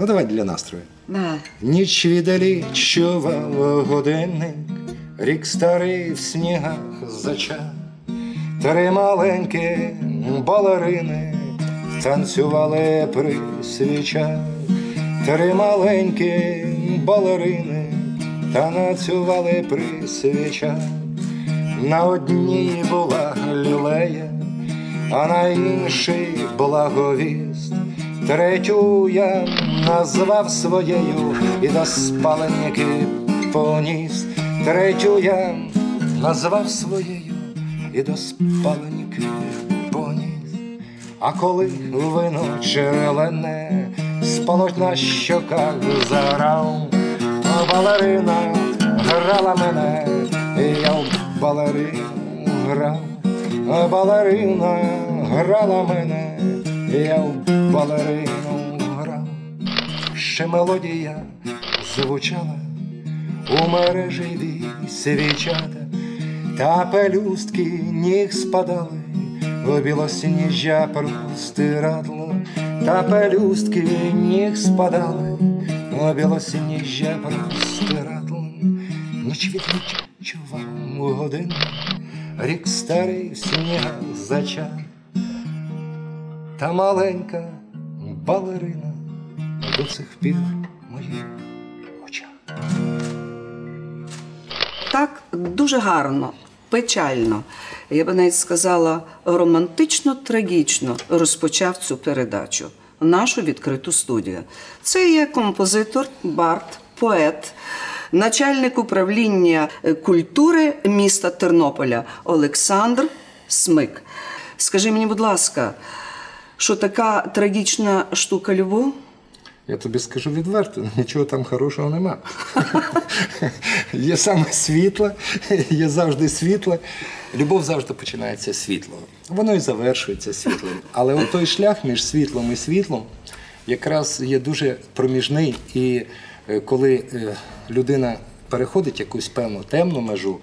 Ну, давай для настрою. Да. Ніч віддалі чував годинник, рік старий в снігах зача. Три маленькі балерини танцювали при свічах. Три маленькі балерини танцювали при свічах. На одній була лілея, а на іншій благовіст. Третю я назвав своєю і до спаленники поніс. Третю я назвав своєю і до спаленики поніс. А коли вино черелене спалось на щоках зарав, балерина грала мене, і я в балерину грав, балерина грала мене, я в балерину грав. Ще мелодія звучала у мережеві свічата, та пелюстки ніг спадали, у білосніжжя простирадло, та пелюстки ніг спадали, у білосніжжя простирадло, ніч відчував годину, рік старий в снігах зачав, Та маленька балерина до цих пір моїх очах. Так дуже гарно, печально. Я би навіть сказала, романтично трагічно розпочав цю передачу, нашу відкриту студію. Це є композитор, бард, поет, начальник управління е, культури міста Тернополя Олександр Смик. Скажи мені, будь ласка, що така трагічна штука любов? Я тобі скажу відверто, нічого там хорошого нема. є саме світло, є завжди світло. Любов завжди починається з світлого. Воно і завершується світлом. Але от той шлях між світлом і світлом якраз є дуже проміжний. І е, коли е, людина переходить якусь певну темну межу,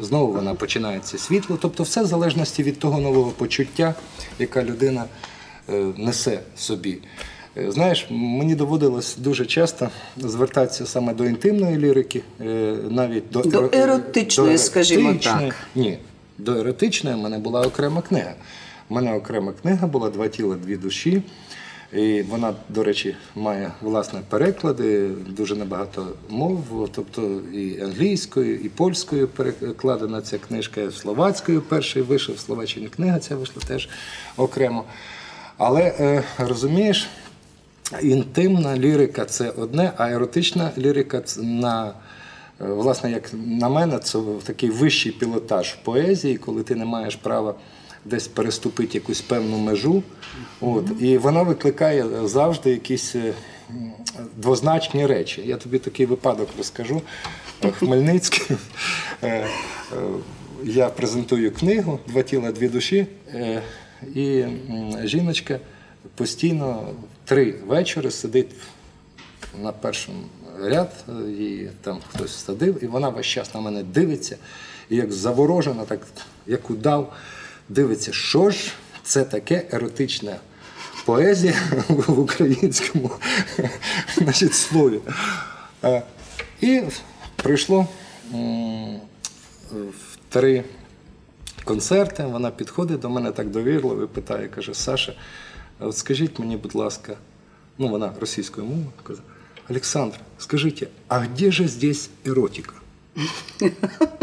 знову вона починається світло. Тобто все в залежності від того нового почуття, яка людина несе собі. Е, Знаєш, мені доводилось дуже часто звертатися саме до інтимної лірики, е, навіть до, До еро- еротичної, скажімо так. Ні, до еротичної в мене була окрема книга. У мене окрема книга була Два тіла, дві душі. І вона, до речі, має власне переклади, дуже небагато мов, тобто і англійською, і польською перекладена ця книжка, і словацькою перший вийшов, в Словаччині книга ця вийшла теж окремо. Але е, розумієш, інтимна лірика це одне, а еротична лірика це на. е, Власне, як на мене, це такий вищий пілотаж в поезії, коли ти не маєш права десь переступити якусь певну межу. От, і вона викликає завжди якісь е, двозначні речі. Я тобі такий випадок розкажу. Хмельницький. Я презентую книгу Два тіла, дві душі. І жіночка постійно три вечори сидить на першому ряд, е, її там хтось садив, і вона весь час на мене дивиться, і як заворожена, так як удав, дивиться, що ж це таке еротична поезія в українському значить, слові. Е, І прийшло в три концерти, вона підходить до мене так довірливо і питає, каже, Саша, от скажіть мені, будь ласка, ну вона російською мовою каже, Олександр, скажіть, а де же здесь еротика?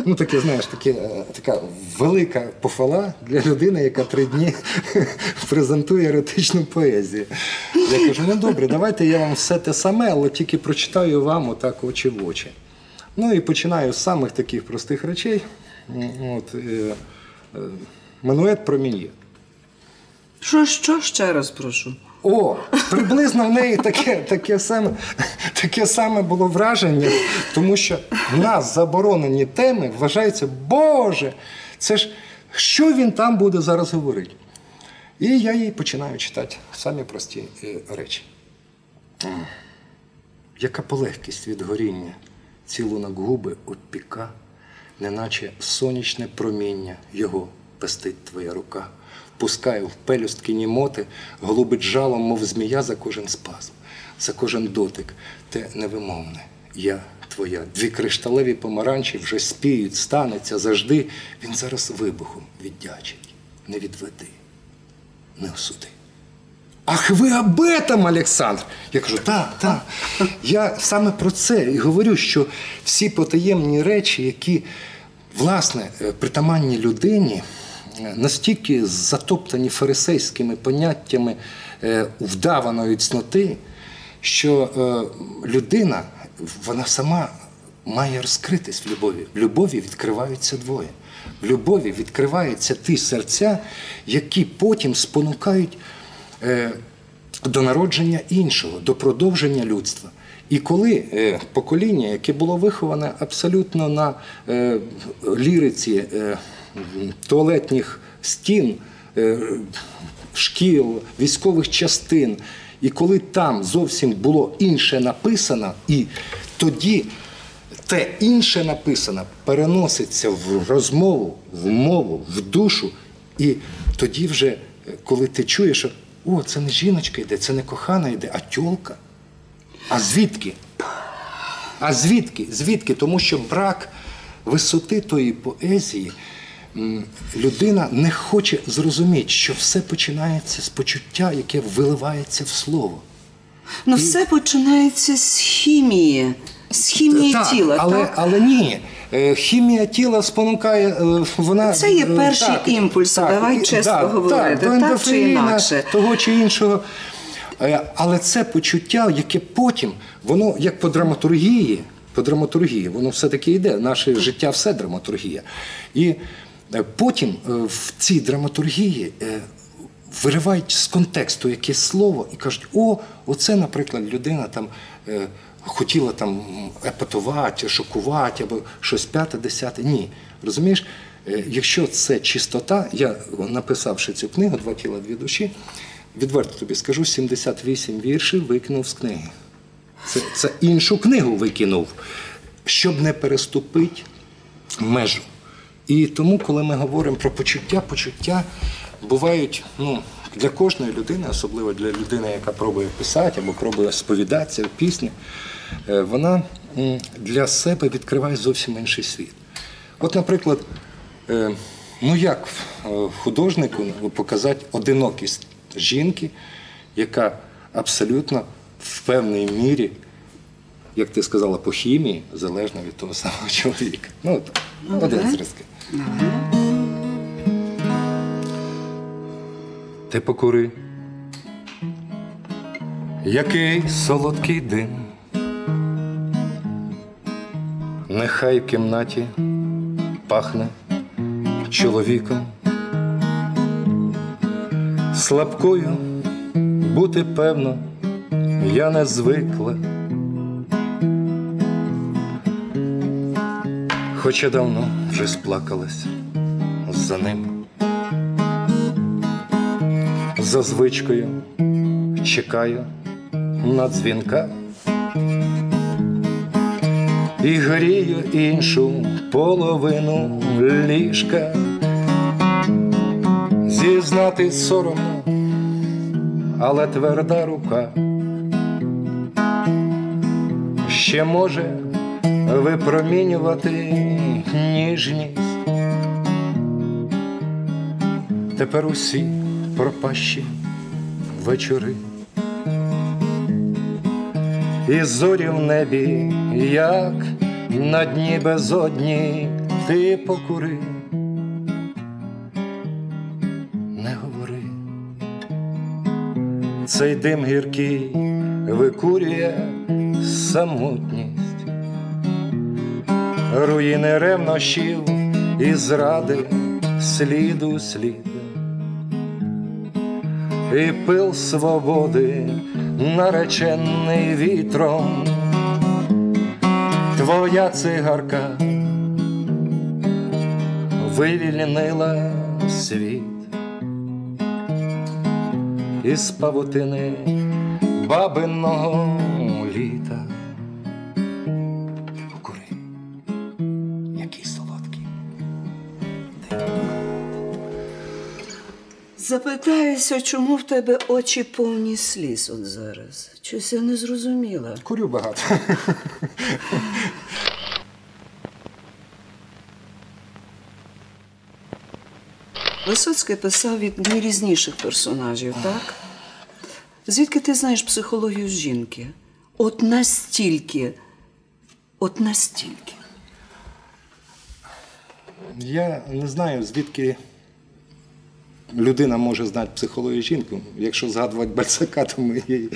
Ну, таке, знаєш, таке, е, така велика похвала для людини, яка три дні презентує еротичну поезію. Я кажу, ну добре, давайте я вам все те саме, але тільки прочитаю вам отак очі в очі. Ну і починаю з самих таких простих речей. От, е, е, Манует про мін'є. Що, що ще раз прошу? О, приблизно в неї таке, таке, саме, таке саме було враження, тому що в нас заборонені теми вважаються, Боже, це ж що він там буде зараз говорити? І я їй починаю читати самі прості е, речі. Яка полегкість від горіння, цілунок губи опіка, неначе сонячне проміння його пестить твоя рука, впускає в пелюстки німоти, голубить жалом, мов змія за кожен спазм. за кожен дотик, те невимовне. Я твоя. Дві кришталеві помаранчі вже спіють, станеться завжди. Він зараз вибухом віддячить. Не відведи, не осуди. Ах, ви об этом, Олександр! Я кажу, так, так. Я саме про це і говорю, що всі потаємні речі, які, власне, е, притаманні людині, е, настільки затоптані фарисейськими поняттями е, вдаваної цноти, що людина, вона сама має розкритись в любові. В любові відкриваються двоє. В любові відкриваються ті серця, які потім спонукають до народження іншого, до продовження людства. І коли е, покоління, яке було виховане абсолютно на е, ліриці е, туалетних стін, е, шкіл, військових частин, і коли там зовсім було інше написано, і тоді те інше написане переноситься в розмову, в мову, в душу, і тоді вже, е, коли ти чуєш, о, це не жіночка йде, це не кохана йде, а тьолка. А звідки? А звідки? Звідки? Тому що брак висоти тої поезії, людина не хоче зрозуміти, що все починається з почуття, яке виливається в слово. Ну, все починається з хімії, з хімії так, тіла. але, так? але ні. Е, Хімія тіла спонукає, е, вона Це є е, перші імпульси, давай і- чесно говорити, до так чи інакше. того чи іншого. Але це почуття, яке потім, воно як по драматургії, по драматургії, воно все-таки йде. Наше життя все драматургія. І потім в цій драматургії виривають з контексту якесь слово і кажуть: о, оце, наприклад, людина там. Хотіла там епатувати, шокувати або щось п'яте, десяте. Ні. Розумієш, Е, якщо це чистота, я написавши цю книгу Два тіла, дві душі, відверто тобі скажу, 78 віршів викинув з книги. Це, це іншу книгу викинув, щоб не переступити межу. І тому, коли ми говоримо про почуття, почуття бувають ну, для кожної людини, особливо для людини, яка пробує писати або пробує сповідатися в пісні, вона для себе відкриває зовсім інший світ. От, наприклад, е, ну як е, художнику показати одинокість жінки, яка абсолютно в певній мірі як ти сказала, по хімії, залежно від того самого чоловіка. Ну, от, один з зразки. Ти покури, який солодкий дим. Нехай в кімнаті пахне чоловіком. Слабкою бути певно, я не звикла. Хоча давно вже сплакалась за ним. За звичкою чекаю на дзвінка і грію іншу половину ліжка. Зізнати соромно, але тверда рука ще може випромінювати ніжність. Тепер усі пропащі вечори. І зорі в небі, як на дні безодні, ти покури, не говори, цей дим гіркий викурює самотність. Руїни ревнощів і зради сліду слід. І пил свободи, наречений вітром, твоя цигарка вивільнила світ із павутини бабиного Запитаюся, чому в тебе очі повні сліз от зараз. Щось я не зрозуміла. Курю багато. Висоцький писав від найрізніших персонажів, так? Звідки ти знаєш психологію жінки? От настільки. От настільки. Я не знаю, звідки людина може знати психологію жінки. Якщо згадувати Бальсака, то ми її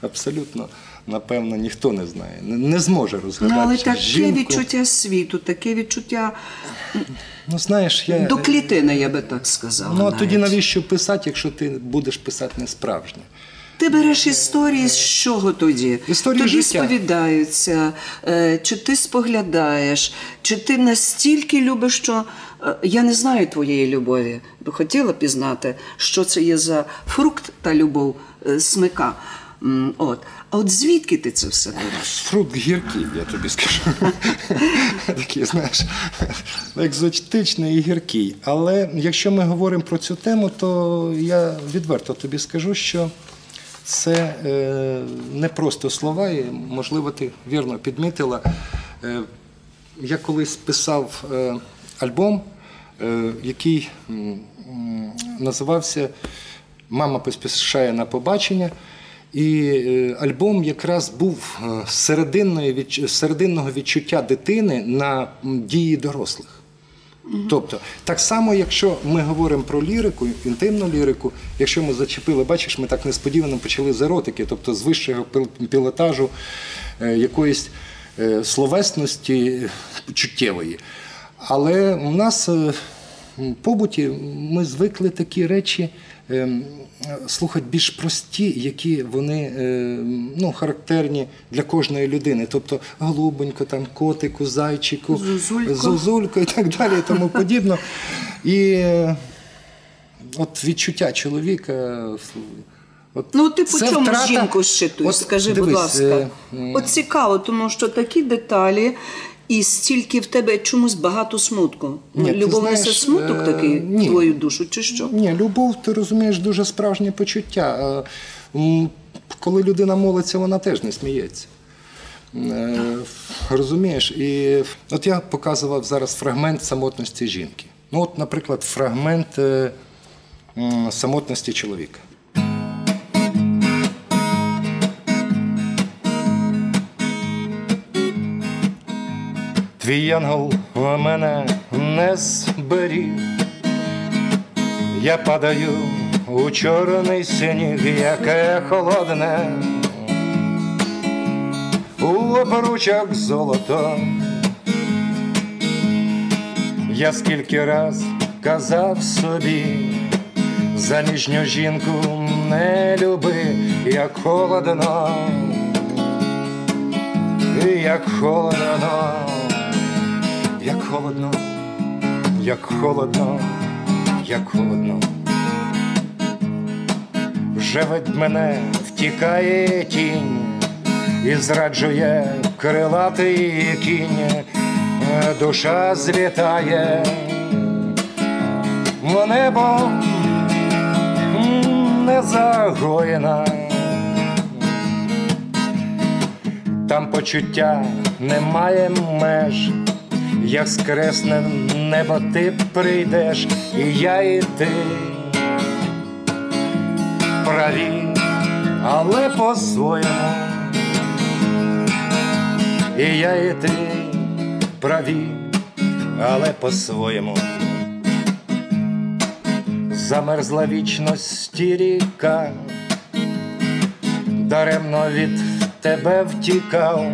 абсолютно, напевно, ніхто не знає. Не, зможе Ну, але таке жінку. відчуття світу, таке відчуття Ну, знаєш, я... до клітини, я би так сказала. Ну, а тоді навіщо писати, якщо ти будеш писати не справжнє? Ти береш історії з чого тоді? Історії тобі життя. сповідаються, е, чи ти споглядаєш, чи ти настільки любиш, що я не знаю твоєї любові. Хотіла пізнати, що це є за фрукт та любов е, смика. От. А от звідки ти це все береш? Фрукт гіркий, я тобі скажу. Такий, знаєш, екзотичний і гіркий. Але якщо ми говоримо про цю тему, то я відверто тобі скажу, що це е, не просто слова, і, можливо, ти вірно підмітила. Е, я колись писав е, альбом, е, який називався Мама поспішає на побачення. І е, альбом якраз був е, серединного відчуття дитини на дії дорослих. Тобто, так само, якщо ми говоримо про лірику, інтимну лірику, якщо ми зачепили, бачиш, ми так несподівано почали з еротики, тобто з вищого пілотажу якоїсь словесності чуттєвої. Але у нас е, в побуті ми звикли такі речі е, слухати більш прості, які вони е, ну, характерні для кожної людини. Тобто голубонько, там, котику, зайчику, зозулько і так далі, і тому подібно. І е, от відчуття чоловіка. От Ну, ти по чому втрата- жінку щитуєш? Скажи, дивись, будь ласка. е, От цікаво, тому що такі деталі і стільки в тебе чомусь багато смутку. Ні, Любов несе знаєш, смуток е, такий ні. в твою душу, чи що? Ні, любов, ти розумієш, дуже справжнє почуття. Е, Коли людина молиться, вона теж не сміється. Е, Розумієш? І от я показував зараз фрагмент самотності жінки. Ну, от, наприклад, фрагмент самотності чоловіка. Твій янгол мене не зберіг. Я падаю у чорний сніг, яке холодне, у обручах золото. Я скільки раз казав собі, заміжню жінку не люби, як холодно, як холодно, як холодно, як холодно, як холодно. Вже від мене втікає тінь і зраджує крилатий кінь, Е, душа злітає в небо не загоєна. Там почуття немає меж, як скресне небо ти прийдеш, і я і ти праві, але по-своєму. І я і ти праві, але по-своєму. Замерзла вічності ріка, даремно від тебе втікав.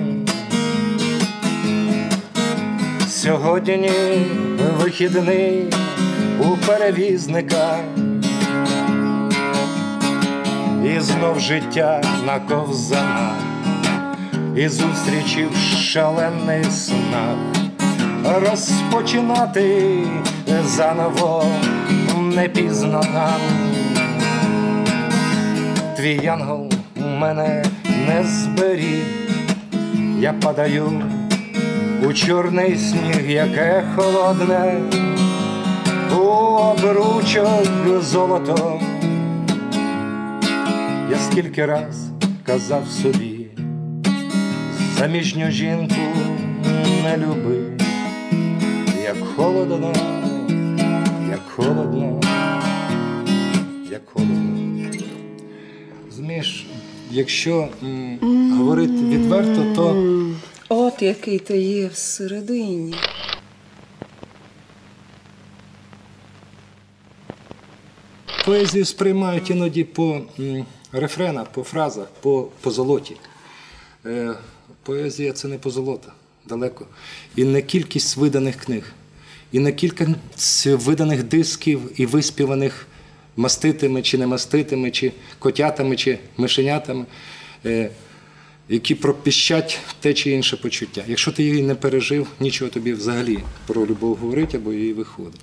Сьогодні вихідний у перевізника, і знов життя на ковзанах, і зустрічі в шалених снах, розпочинати заново не пізно нам. Твій янгол мене не зберіг, я падаю у чорний сніг, яке холодне, у обручок золотом. Я скільки раз казав собі, заміжню жінку не люби, як холодно, як холодно, як холодно. Змієш, якщо м, говорити відверто, то От який ти є всередині. поезію сприймають іноді по рефренах, по фразах, по, по золоті. Е, поезія це не позолота, далеко. І не кількість виданих книг, і не кількість виданих дисків і виспіваних маститими чи не маститими, чи котятами, чи мишенятами, е, які пропіщать те чи інше почуття. Якщо ти її не пережив, нічого тобі взагалі про любов говорить або її виходить.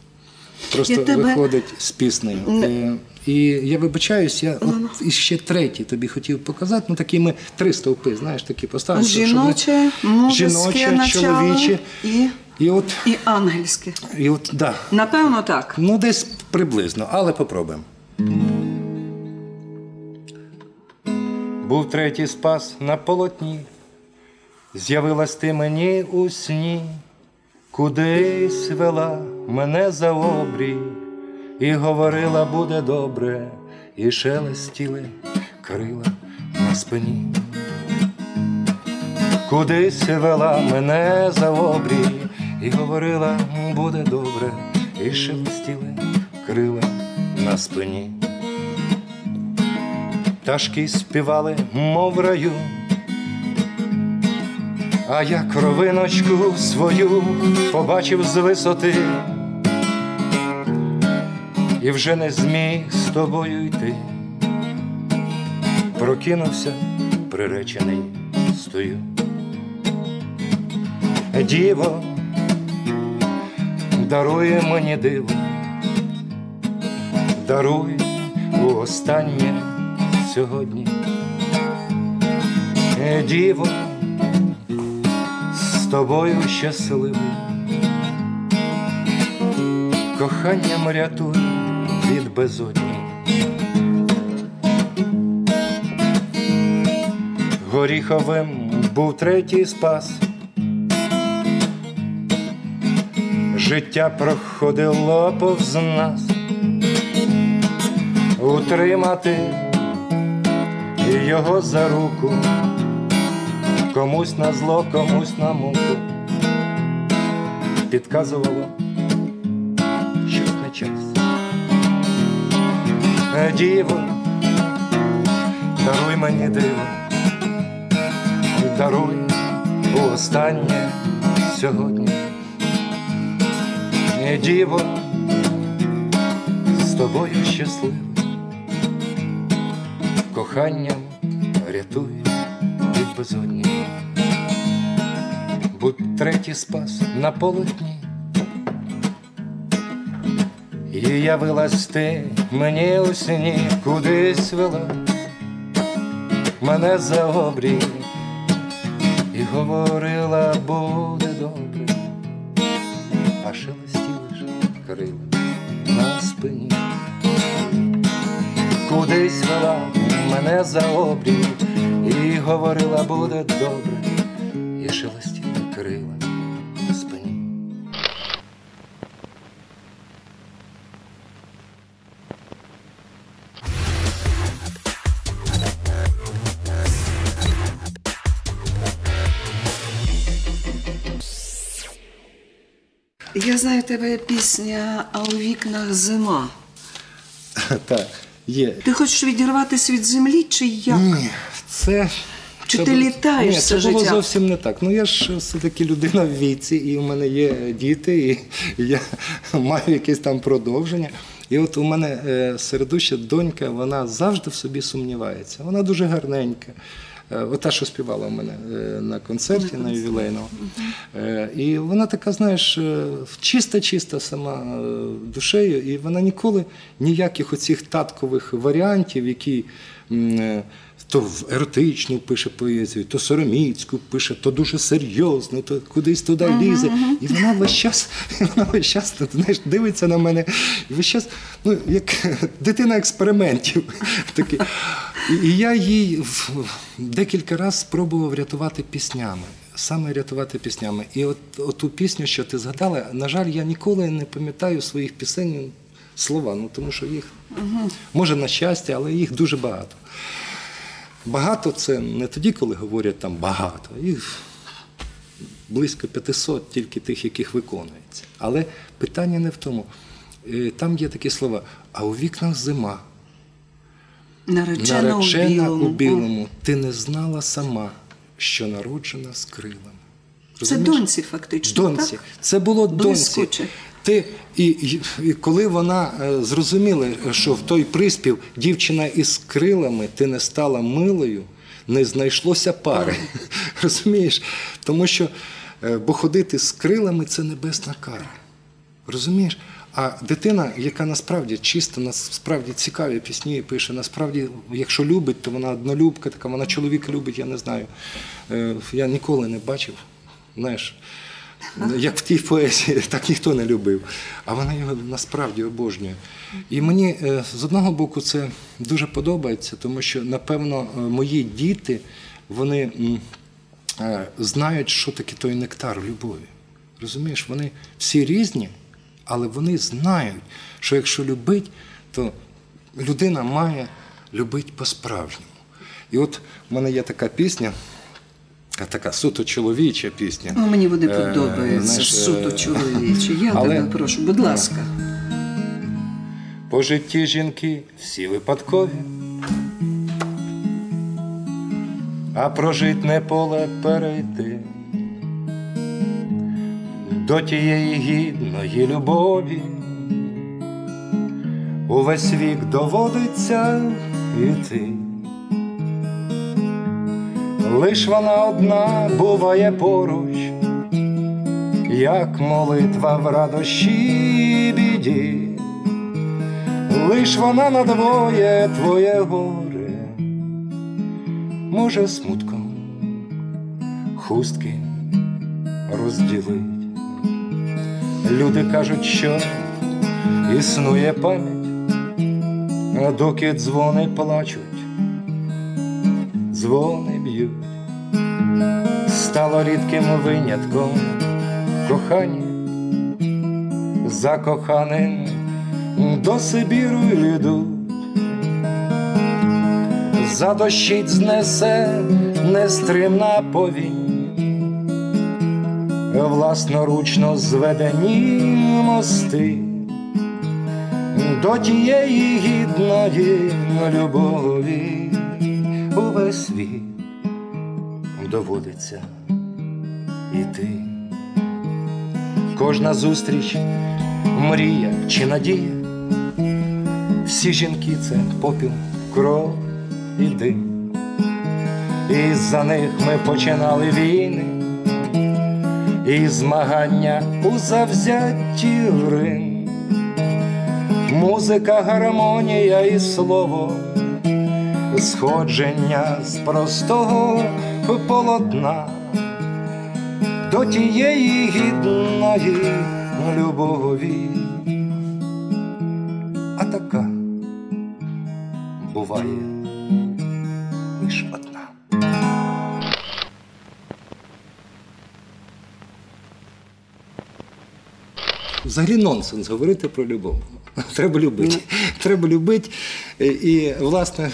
Просто Я тебе- виходить з піснею. Е, І я вибачаюсь, я от іще третій тобі хотів показати. Ну такі ми три стовпи, знаєш, такі поставили. ми- Жіноче, жіноче, чоловіче. і, І от, і ангельське. і от, да. Напевно, так. Ну, десь приблизно, але попробуємо. Був третій спас на полотні, з'явилась ти мені у сні, кудись вела мене за обрій, і говорила, буде добре, і шелестіли крила на спині. Кудись вела мене за обрій, і говорила, буде добре, і шелестіли крила на спині. Пташки співали, мов раю, а я кровиночку свою побачив з висоти, і вже не зміг з тобою йти. Прокинувся, приречений стою. Діво, дарує мені диво, даруй у останнє сьогодні. Е, Діво, з тобою щасливий, коханням рятуй від безодні. Горіховим був третій спас. Життя проходило повз нас, утримати його за руку, комусь на зло, комусь на муку, підказувало, що не час. Е, Діво, даруй мені диво, даруй у останнє сьогодні. Е, Діво, з тобою щасливий коханням рятуй від безодні. Будь третій спас на полотні. І явилась ти мені у сні, кудись вела мене за обрій. І говорила, буде добре, а шелестіли ж крила на спині. Кудись вела мене за обрій говорила, буде добре, і шелестіли крила на спині. Я знаю в тебе пісня, а у вікнах зима. Так, є. Ти хочеш відірватися від землі чи як? Ні, це. Чи це ти бу- літаєш Ні, все це було зовсім не так. Ну я ж все-таки людина в віці, і у мене є діти, і я маю якесь там продовження. І от у мене е, середуща донька, вона завжди в собі сумнівається. Вона дуже гарненька. Е, Ота, що співала в мене е, на концерті на ювілейному. І вона така, знаєш, чиста-чиста сама душею, і вона ніколи ніяких оцих таткових варіантів, які. То в еротичну пише поезію, то сороміцьку пише, то дуже серйозно, то кудись туди лізе. І вона весь час, вона весь час знаєш, дивиться на мене, і весь час, ну, як дитина експериментів. Такий. І, я їй декілька разів спробував врятувати піснями. Саме рятувати піснями. І от, от ту пісню, що ти згадала, на жаль, я ніколи не пам'ятаю своїх пісень слова, ну тому що їх може на щастя, але їх дуже багато. Багато це не тоді, коли говорять там багато. Їх близько 500 тільки тих, яких виконується. Але питання не в тому. Е, Там є такі слова: а у вікнах зима, Наречена, наречена у білому. у білому, ти не знала сама, що народжена з крилами. Це Розумієш? доньці, фактично. Донці. Так? Це було доньці. Блискуче. Ти, і, і, коли вона е, зрозуміла, що в той приспів дівчина із крилами ти не стала милою, не знайшлося пари. Розумієш? Тому що е, бо ходити з крилами це небесна кара. Розумієш? А дитина, яка насправді чиста, насправді цікаві пісні пише, насправді, якщо любить, то вона однолюбка, така вона чоловіка любить, я не знаю. Е, Я ніколи не бачив. Знаєш, як в тій поезії, так ніхто не любив. А вона його насправді обожнює. І мені е, з одного боку це дуже подобається, тому що, напевно, е, мої діти вони е, знають, що таке той нектар любові. Розумієш, вони всі різні, але вони знають, що якщо любить, то людина має любити по-справжньому. І от в мене є така пісня, така суто чоловіча пісня. О, мені вони Е, подобаються, знаєш, суто е, чоловічі. Я але- тебе прошу, будь ласка. По житті жінки всі випадкові, а прожить не поле перейти до тієї гідної любові. Увесь вік доводиться йти. Лиш вона одна буває поруч, як молитва в радощі біді. Лиш вона надвоє твоє горе, може смутком хустки розділить. Люди кажуть, що існує пам'ять, доки дзвони плачуть, дзвони стало рідким винятком. Кохання за коханим до Сибіру йдуть. Задощить знесе нестримна повінь, власноручно зведені мости. До тієї гідної любові увесь світ доводиться іти. Кожна зустріч мрія чи надія. Всі жінки це попіл, кров і дим. І за них ми починали війни, і змагання у завзятті Рим. Музика, гармонія і слово, сходження з простого полотна до тієї гідної любові. А така буває лиш одна. Взагалі нонсенс говорити про любов. Треба любити. Треба любити. І, власне,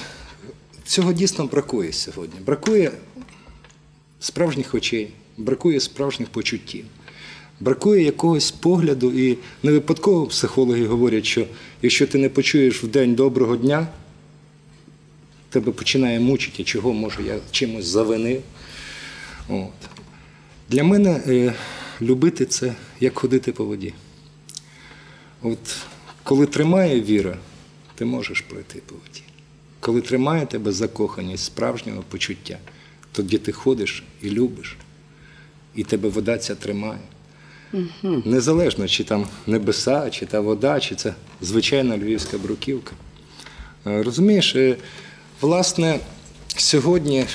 цього дійсно бракує сьогодні. Бракує справжніх очей, бракує справжніх почуттів, бракує якогось погляду, і не випадково психологи говорять, що якщо ти не почуєш в день доброго дня, тебе починає мучити, чого може я чимось завинив. От. Для мене е, любити це як ходити по воді. От коли тримає віра, ти можеш пройти по воді. Коли тримає тебе закоханість справжнього почуття, тоді ти ходиш і любиш, і тебе вода ця тримає. Незалежно, чи там небеса, чи та вода, чи це звичайна львівська бруківка. Е, Розумієш, е, власне, сьогодні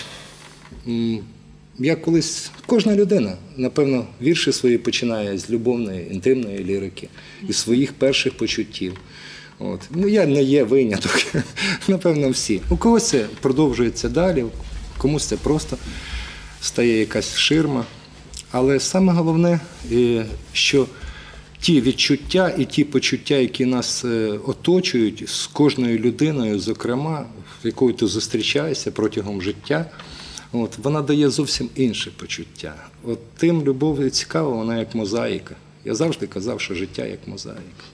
я колись, кожна людина, напевно, вірші свої починає з любовної, інтимної лірики, із своїх перших почуттів. От. Ну, я не є виняток, напевно, всі. У когось це продовжується далі, комусь це просто стає якась ширма. Але саме головне, е, що ті відчуття і ті почуття, які нас е, оточують з кожною людиною, зокрема, з якою ти зустрічаєшся протягом життя, от, вона дає зовсім інше почуття. От тим любов і цікава, вона як мозаїка. Я завжди казав, що життя як мозаїка.